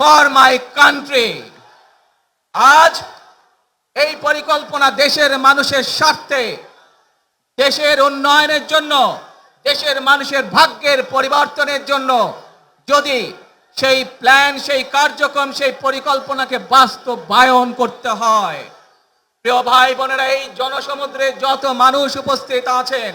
For my country আজ এই পরিকল্পনা দেশের মানুষের স্বার্থে, দেশের উন্নয়নের জন্য, দেশের মানুষের ভাগ্যের পরিবর্তনের জন্য যদি সেই প্ল্যান সেই কার্যক্রম, সেই পরিকল্পনাকে বাস্তবায়ন করতে হয়। প্রিয় ভাই বোনেরা, এই জনসমুদ্রে যত মানুষ উপস্থিত আছেন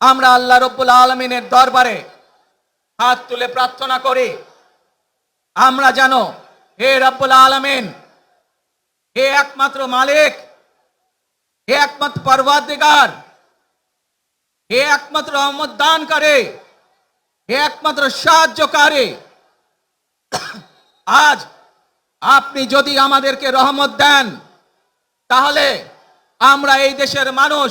আমরা আল্লাহ রব্বুল আলমিনের দরবারে হাত তুলে প্রার্থনা করি, আমরা যেন হে রব্বুল আলমিন, হে একমাত্র মালিক, হে একমাত্র পর্বাধিকার হে একমাত্র রহমত করে হে একমাত্র সাহায্যকারী, আজ আপনি যদি আমাদেরকে রহমত দেন, তাহলে আমরা এই দেশের মানুষ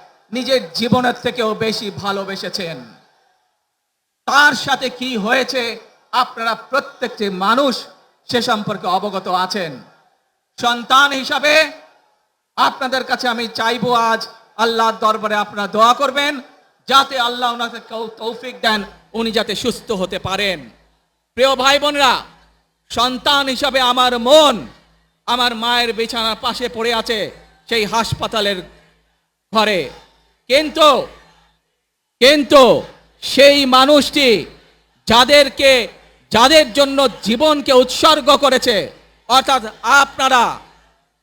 নিজের জীবনের থেকেও বেশি ভালোবেসেছেন। তার সাথে কি হয়েছে? আপনারা প্রত্যেকটি মানুষ সে সম্পর্কে অবগত আছেন। সন্তান হিসাবে আপনাদের কাছে আমি চাইব আজ আল্লাহর দরবারে আপনারা দোয়া করবেন, যাতে আল্লাহ ওনাকে কেউ তৌফিক দেন, উনি যাতে সুস্থ হতে পারেন। প্রিয় ভাই বোনরা সন্তান হিসাবে আমার মন আমার মায়ের বিছানার পাশে পড়ে আছে সেই হাসপাতালের ঘরে। কিন্তু কিন্তু সেই মানুষটি যাদেরকে, যাদের জন্য জীবনকে উৎসর্গ করেছে, অর্থাৎ আপনারা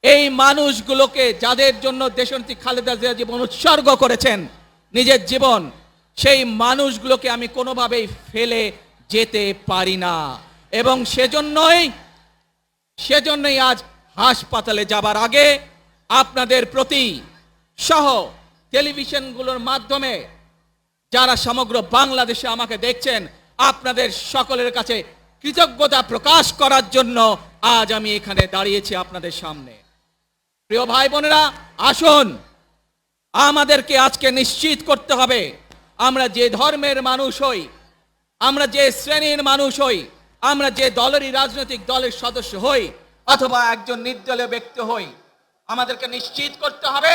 এই মানুষগুলোকে যাদের জন্য দেশনেত্রী খালেদা জিয়া জীবন উৎসর্গ করেছেন, নিজের জীবন, সেই মানুষগুলোকে আমি কোনোভাবেই ফেলে যেতে পারি না। এবং সেজন্যই সেজন্যই আজ হাসপাতালে যাবার আগে আপনাদের প্রতি সহ টেলিভিশনগুলোর মাধ্যমে যারা সমগ্র বাংলাদেশে আমাকে দেখছেন, আপনাদের সকলের কাছে কৃতজ্ঞতা প্রকাশ করার জন্য আজ আমি এখানে দাঁড়িয়েছি আপনাদের সামনে। প্রিয় ভাই বোনেরা, আসুন, আমাদেরকে আজকে নিশ্চিত করতে হবে, আমরা যে ধর্মের মানুষ হই, আমরা যে শ্রেণির মানুষ হই, আমরা যে দলেরই রাজনৈতিক দলের সদস্য হই, অথবা একজন নির্দলীয় ব্যক্তি হই, আমাদেরকে নিশ্চিত করতে হবে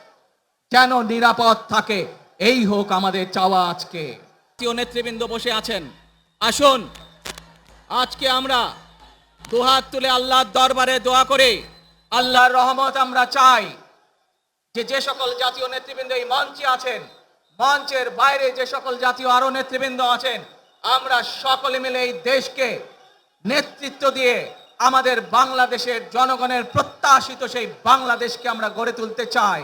যেন নিরাপদ থাকে? এই হোক আমাদের চাওয়া আজকে। নেতৃবৃন্দ বসে আছেন। আসুন। আজকে আমরা দুহাত তুলে আল্লাহর দরবারে দোয়া করে। আল্লাহর রহমত আমরা চাই যে যে সকল জাতীয় নেতৃবৃন্দ এই মঞ্চে আছেন মঞ্চের বাইরে যে সকল জাতীয় আরও নেতৃবৃন্দ আছেন আমরা সকলে মিলে এই দেশকে নেতৃত্ব দিয়ে আমাদের বাংলাদেশের জনগণের প্রত্যাশিত সেই বাংলাদেশকে আমরা গড়ে তুলতে চাই।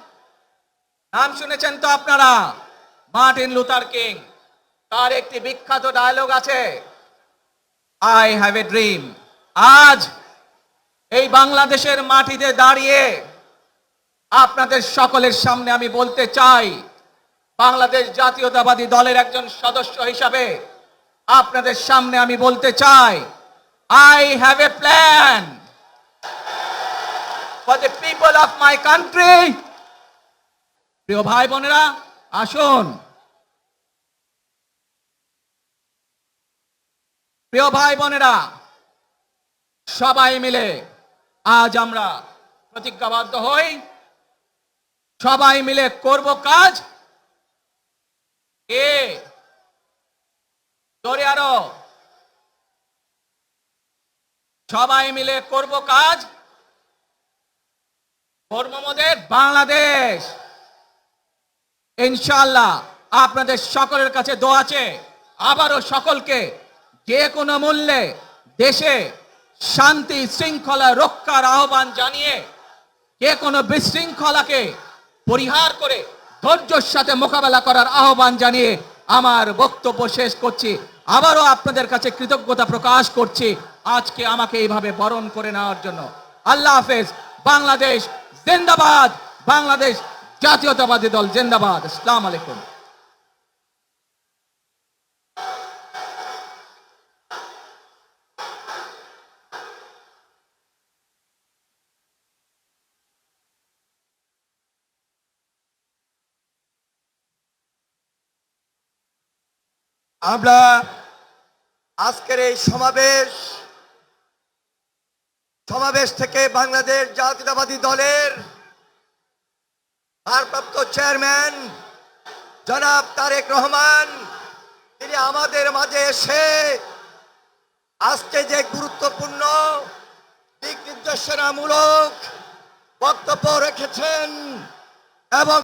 নাম শুনেছেন তো আপনারা? Martin Luther King. তার একটি বিখ্যাত ডায়লগ আছে আই হ্যাভ এ ড্রিম আজ এই বাংলাদেশের মাটিতে দাঁড়িয়ে আপনাদের সকলের সামনে আমি বলতে চাই, বাংলাদেশ জাতীয়তাবাদী দলের একজন সদস্য হিসাবে আপনাদের সামনে আমি বলতে চাই I have a plan for the people of my country প্রিয় ভাই বোনেরা, আসুন। প্রিয় ভাই বোনেরা, সবাই মিলে আজ আমরা প্রতিজ্ঞাবদ্ধ হই। সবাই মিলে করব কাজ। এ জোরে আরও। সবাই মিলে করব কাজ। কর্মমদের বাংলাদেশ। ইনশাআল্লাহ আপনাদের সকলের কাছে দোয়া আছে। আবারও সকলকে যে কোনো মূল্যে দেশে শান্তি, শৃঙ্খলা রক্ষার আহ্বান জানিয়ে যে কোনো বিশৃঙ্খলাকে পরিহার করে ধৈর্যের সাথে মোকাবেলা করার আহ্বান জানিয়ে আমার বক্তব্য শেষ করছি। আবারও আপনাদের কাছে কৃতজ্ঞতা প্রকাশ করছি আজকে আমাকে এইভাবে বরণ করে নেওয়ার জন্য। আল্লাহ হাফেজ। বাংলাদেশ জিন্দাবাদ। বাংলাদেশ জাতীয়তাবাদী দল জেন্দাবাদ। আসসালামু আলাইকুম। আমরা আজকের এই সমাবেশ সমাবেশ থেকে বাংলাদেশ জাতীয়তাবাদী দলের ভারপ্রাপ্ত চেয়ারম্যান, জনাব তারেক রহমান, তিনি আমাদের মাঝে এসে আজকে যে গুরুত্বপূর্ণ, দিক নির্দেশনামূলক বক্তব্য রেখেছেন এবং